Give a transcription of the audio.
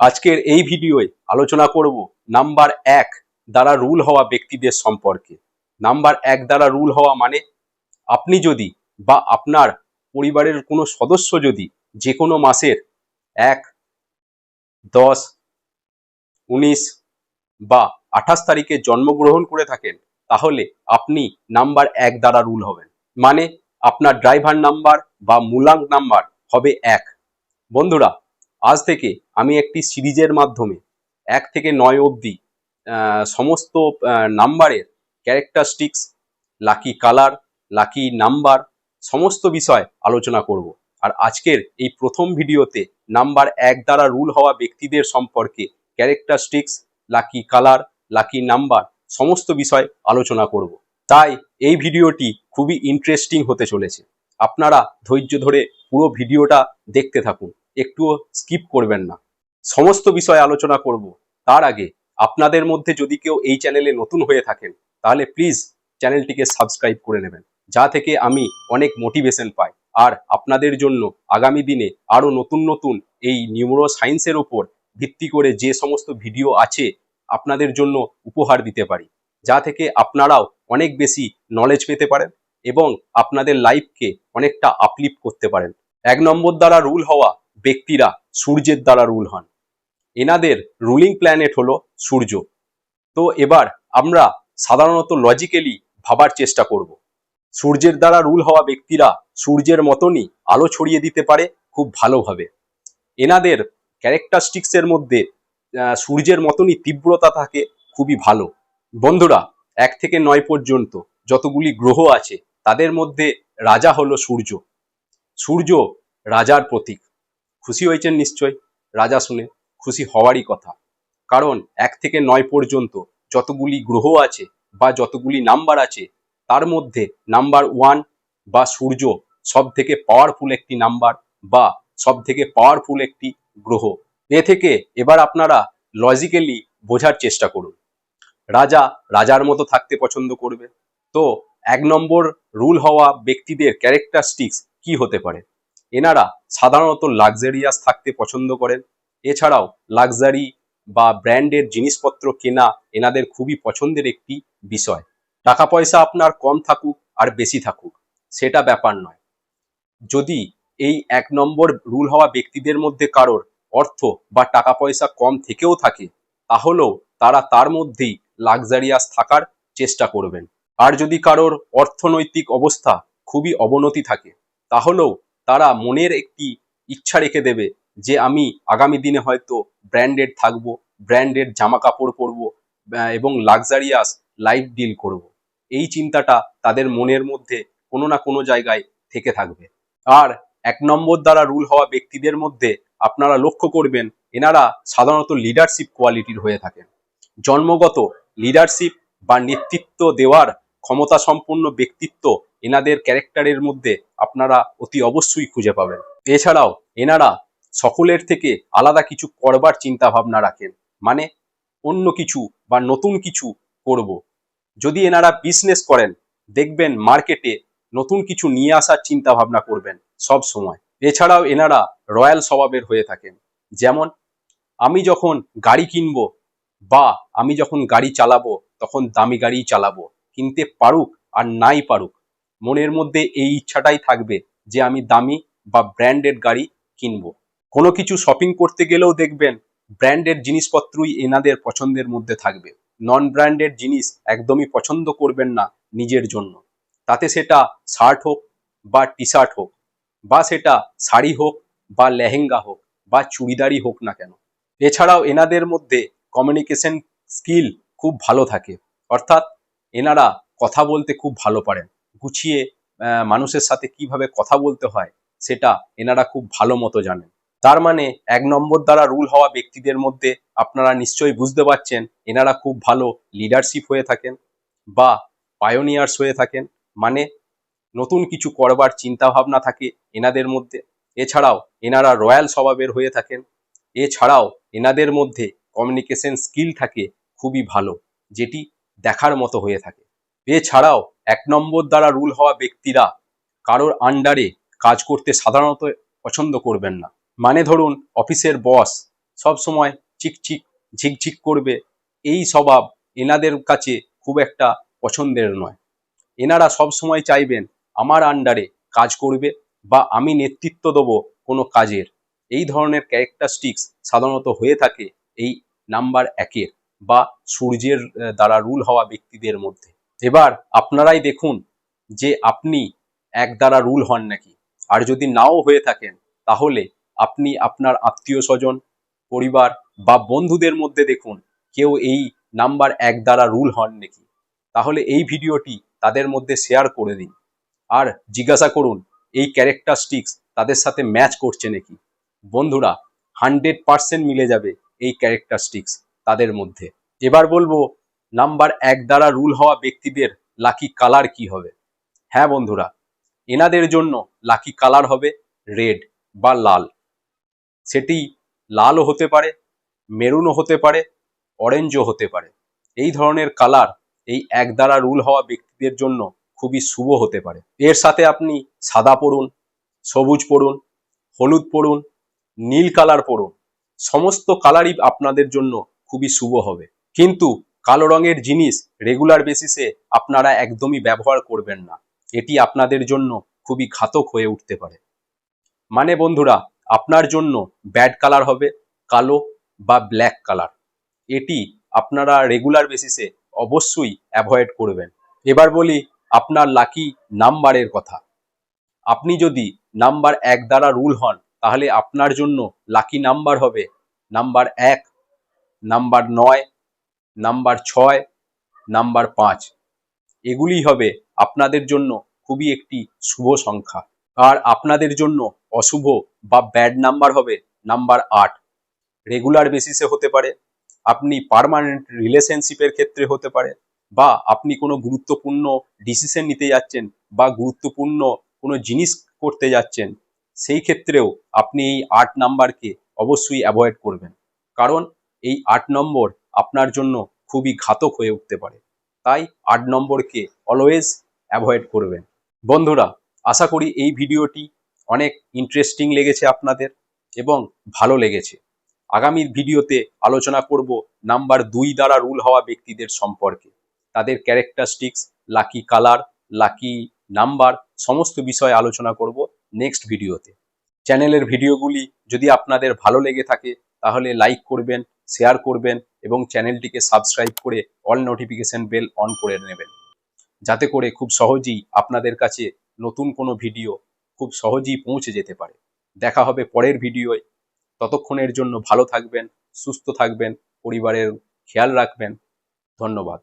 আজকের এই ভিডিওয়ে আলোচনা করব নাম্বার এক দ্বারা রুল হওয়া ব্যক্তিদের সম্পর্কে। নাম্বার এক দ্বারা রুল হওয়া মানে আপনি যদি বা আপনার পরিবারের কোনো সদস্য যদি যে কোনো মাসের এক, দশ, উনিশ বা আঠাশ তারিখে জন্মগ্রহণ করে থাকেন, তাহলে আপনি নাম্বার এক দ্বারা রুল হবেন। মানে আপনার ড্রাইভার নাম্বার বা মূলাঙ্ক নাম্বার হবে এক। বন্ধুরা আজ থেকে আমি একটি সিরিজের মাধ্যমে এক থেকে নয় অবধি সমস্ত নাম্বারের characteristics, lucky colour, lucky number, সমস্ত বিষয় আলোচনা করব। আর আজকের এই প্রথম ভিডিওতে নাম্বার এক দ্বারা রুল হওয়া ব্যক্তিদের সম্পর্কে characteristics, lucky colour, lucky number, সমস্ত বিষয় আলোচনা করব। তাই এই ভিডিওটি খুবই ইন্টারেস্টিং হতে চলেছে। আপনারা ধৈর্য ধরে পুরো ভিডিওটা দেখতে থাকুন। একটুও স্কিপ করবেন না। সমস্ত বিষয় আলোচনা করব। তার আগে আপনাদের মধ্যে যদি কেউ এই চ্যানেলে নতুন হয়ে থাকেন, তাহলে প্লিজ চ্যানেলটিকে সাবস্ক্রাইব করে নেবেন, যা থেকে আমি অনেক মোটিভেশন পাই। আর আপনাদের জন্য আগামী দিনে আরও নতুন নতুন এই নিউরো সায়েন্সের ওপর ভিত্তি করে যে সমস্ত ভিডিও আছে, আপনাদের জন্য উপহার দিতে পারি। যা থেকে আপনারাও অনেক বেশি নলেজ পেতে পারেন এবং আপনাদের লাইফকে অনেকটা আপলিফ করতে পারেন। এক নম্বর দ্বারা রুল হওয়া ব্যক্তিরা সূর্যের দ্বারা রুল হন। এনাদের রুলিং প্ল্যানেট হলো সূর্য। তো এবার আমরা সাধারণত লজিক্যালি ভাবার চেষ্টা করব। সূর্যের দ্বারা রুল হওয়া ব্যক্তিরা সূর্যের মতনই আলো ছড়িয়ে দিতে পারে খুব ভালোভাবে। এনাদের ক্যারেক্টারিস্টিক্সের মধ্যে সূর্যের মতনই তীব্রতা থাকে খুবই ভালো। বন্ধুরা, এক থেকে নয় পর্যন্ত যতগুলি গ্রহ আছে, তাদের মধ্যে রাজা হলো সূর্য। সূর্য রাজার প্রতীক। খুশি হয়েছেন নিশ্চয়। রাজা শুনে খুশি হওয়ারই কথা। কারণ এক থেকে নয় পর্যন্ত যতগুলি গ্রহ আছে বা যতগুলি নাম্বার আছে, তার মধ্যে নাম্বার ওয়ান বা সূর্য সব থেকে পাওয়ারফুল একটি নাম্বার বা সব থেকে পাওয়ারফুল একটি গ্রহ। এ থেকে এবার আপনারা লজিক্যালি বোঝার চেষ্টা করুন। রাজা রাজার মতো থাকতে পছন্দ করবে। তো এক নম্বর রুল হওয়া ব্যক্তিদের ক্যারেক্টারিস্টিক্স কি হতে পারে? এনারা সাধারণত লাক্সারিয়াস থাকতে পছন্দ করেন। এছাড়াও লাক্সারি বা ব্র্যান্ডের জিনিসপত্র কেনা এনাদের খুবই পছন্দের একটি বিষয়। টাকা পয়সা আপনার কম থাকুক আর বেশি থাকুক, সেটা ব্যাপার নয়। যদি এই এক নম্বর রুল হওয়া ব্যক্তিদের মধ্যে কারোর অর্থ বা টাকা পয়সা কম থেকেও থাকে, তাহলেও তারা তার মধ্যেই লাক্সারিয়াস থাকার চেষ্টা করবেন। আর যদি কারোর অর্থনৈতিক অবস্থা খুবই অবনতি থাকে, তাহলেও তারা মনের একটি ইচ্ছা রেখে দেবে যে আমি আগামী দিনে হয়তো ব্র্যান্ডেড থাকব, ব্র্যান্ডেড জামা কাপড় পরবো এবং লাক্সারিয়াস লাইফ ডিল করব। এই চিন্তাটা তাদের মনের মধ্যে কোনো না কোনো জায়গায় থেকে থাকবে আর এক নম্বর দ্বারা রুল হওয়া ব্যক্তিদের মধ্যে আপনারা লক্ষ্য করবেন, এনারা সাধারণত লিডারশিপ কোয়ালিটির হয়ে থাকেন জন্মগত লিডারশিপ বা নেতৃত্ব দেওয়ার ক্ষমতা সম্পন্ন ব্যক্তিত্ব এনাদের ক্যারেক্টারের মধ্যে আপনারা অতি অবশ্যই খুঁজে পাবেন। এছাড়াও এনারা সকলের থেকে আলাদা কিছু করবার চিন্তা ভাবনা রাখেন। মানে অন্য কিছু বা নতুন কিছু করব। যদি এনারা বিজনেস করেন, দেখবেন মার্কেটে নতুন কিছু নিয়ে আসার চিন্তা ভাবনা করবেন সব সময়। এছাড়াও এনারা রয়্যাল স্বভাবের হয়ে থাকেন। যেমন, আমি যখন গাড়ি কিনব বা আমি যখন গাড়ি চালাবো, তখন দামি গাড়িই চালাবো। কিনতে পারুক আর নাই পারুক মনের মধ্যে এই ইচ্ছাটাই থাকবে যে আমি দামি বা ব্র্যান্ডেড গাড়ি কিনবো। কোনো কিছু শপিং করতে গেলেও দেখবেন ব্র্যান্ডেড জিনিসপত্রই এনাদের পছন্দের মধ্যে থাকবে। নন ব্র্যান্ডেড জিনিস একদমই পছন্দ করবেন না নিজের জন্য। তাতে সেটা শার্ট হোক বা টি শার্ট হোক বা সেটা শাড়ি হোক বা লেহেঙ্গা হোক বা চুড়িদারই হোক না কেন। এছাড়াও এনাদের মধ্যে কমিউনিকেশন স্কিল খুব ভালো থাকে। অর্থাৎ এনারা কথা বলতে খুব ভালো পারেন। গুছিয়ে মানুষের সাথে কীভাবে কথা বলতে হয়, সেটা এনারা খুব ভালো মতো জানেন। তার মানে এক নম্বর দ্বারা রুল হওয়া ব্যক্তিদের মধ্যে আপনারা নিশ্চয়ই বুঝতে পারছেন, এনারা খুব ভালো লিডারশিপ হয়ে থাকেন বা পায়োনিয়ার্স হয়ে থাকেন। মানে নতুন কিছু করবার চিন্তা ভাবনা থাকে এনাদের মধ্যে। এছাড়াও এনারা রয়্যাল স্বভাবের হয়ে থাকেন। এছাড়াও এনাদের মধ্যে কমিউনিকেশন স্কিল থাকে খুবই ভালো, যেটি দেখার মতো হয়ে থাকে। এছাড়াও এক নম্বর দ্বারা রুল হওয়া ব্যক্তিরা কারোর আন্ডারে কাজ করতে সাধারণত পছন্দ করবেন না। মানে ধরুন অফিসের বস সব সময় চিকচিক, ঝিকঝিক করবে, এই স্বভাব এনাদের কাছে খুব একটা পছন্দের নয়। এনারা সব সময় চাইবেন আমার আন্ডারে কাজ করবে বা আমি নেতৃত্ব দেবো কোনো কাজের। এই ধরনের ক্যারেক্টারিস্টিক্স সাধারণত হয়ে থাকে এই নাম্বার একের বা সূর্যের দ্বারা রুল হওয়া ব্যক্তিদের মধ্যে। এবার আপনারাই দেখুন যে আপনি এক দ্বারা রুল হন নাকি। আর যদি নাও হয়ে থাকেন, তাহলে আপনি আপনার আত্মীয় স্বজন পরিবার বা বন্ধুদের মধ্যে দেখুন কেউ এই নাম্বার এক দ্বারা রুল হন নাকি। তাহলে এই ভিডিওটি তাদের মধ্যে শেয়ার করে দিন। আর জিজ্ঞাসা করুন, এই ক্যারেক্টারিস্টিক্স তাদের সাথে ম্যাচ করছে নাকি? বন্ধুরা হান্ড্রেড পার্সেন্ট মিলে যাবে এই ক্যারেক্টারিস্টিক্স তাদের মধ্যে। এবার বলব নাম্বার এক দ্বারা রুল হওয়া ব্যক্তিদের লাকি কালার কি হবে? হ্যাঁ বন্ধুরা, এনাদের জন্য লাকি কালার হবে রেড বা লাল। সেটি লালও হতে পারে, মেরুনও হতে পারে, অরেঞ্জও হতে পারে। এই ধরনের কালার এই এক দ্বারা রুল হওয়া ব্যক্তিদের জন্য খুবই শুভ হতে পারে। এর সাথে আপনি সাদা পড়ুন, সবুজ পড়ুন, হলুদ পড়ুন, নীল কালার পড়ুন, সমস্ত কালারই আপনাদের জন্য খুবই শুভ হবে। কিন্তু কালো রঙের জিনিস রেগুলার বেসিসে আপনারা একদমই ব্যবহার করবেন না। এটি আপনাদের জন্য খুবই ঘাতক হয়ে উঠতে পারে। মানে বন্ধুরা, আপনার জন্য ব্যাড কালার হবে, কালো বা ব্ল্যাক কালার এটি আপনারা রেগুলার বেসিসে অবশ্যই অ্যাভয়েড করবেন। এবার বলি আপনার লাকি নাম্বারের কথা। আপনি যদি নাম্বার এক দ্বারা রুল হন, তাহলে আপনার জন্য লাকি নাম্বার হবে নাম্বার এক নাম্বার নয় নাম্বার ছয়, নাম্বার পাঁচ। এগুলি হবে আপনাদের জন্য খুবই একটি শুভ সংখ্যা। আর আপনাদের জন্য অশুভ বা ব্যাড নাম্বার হবে নাম্বার আট। রেগুলার বেসিসে হতে পারে, আপনি পার্মানেন্ট রিলেশনশিপের ক্ষেত্রে হতে পারে, বা আপনি কোনো গুরুত্বপূর্ণ ডিসিশন নিতে যাচ্ছেন বা গুরুত্বপূর্ণ কোনো জিনিস করতে যাচ্ছেন, সেই ক্ষেত্রেও আপনি এই আট নাম্বারকে অবশ্যই অ্যাভয়েড করবেন। কারণ এই আট নম্বর আপনার জন্য খুবই ঘাতক হয়ে উঠতে পারে। তাই আট নম্বরকে অলওয়েজ অ্যাভয়েড করবেন। বন্ধুরা, আশা করি এই ভিডিওটি অনেক ইন্টারেস্টিং লেগেছে আপনাদের এবং ভালো লেগেছে। আগামী ভিডিওতে আলোচনা করব নাম্বার দুই দ্বারা রুল হওয়া ব্যক্তিদের সম্পর্কে। তাদের characteristics lucky colour lucky number সমস্ত বিষয়ে আলোচনা করব নেক্সট ভিডিওতে। চ্যানেলের ভিডিওগুলি যদি আপনাদের ভালো লেগে থাকে, তাহলে লাইক করবেন শেয়ার করবেন এবং চ্যানেলটিকে সাবস্ক্রাইব করে অল নোটিফিকেশন বেল অন করে নেবেন। যাতে করে খুব সহজেই আপনাদের কাছে নতুন কোনো ভিডিও খুব সহজেই পৌঁছে যেতে পারে। দেখা হবে পরের ভিডিওয় ততক্ষণের জন্য ভালো থাকবেন, সুস্থ থাকবেন, পরিবারের খেয়াল রাখবেন। ধন্যবাদ।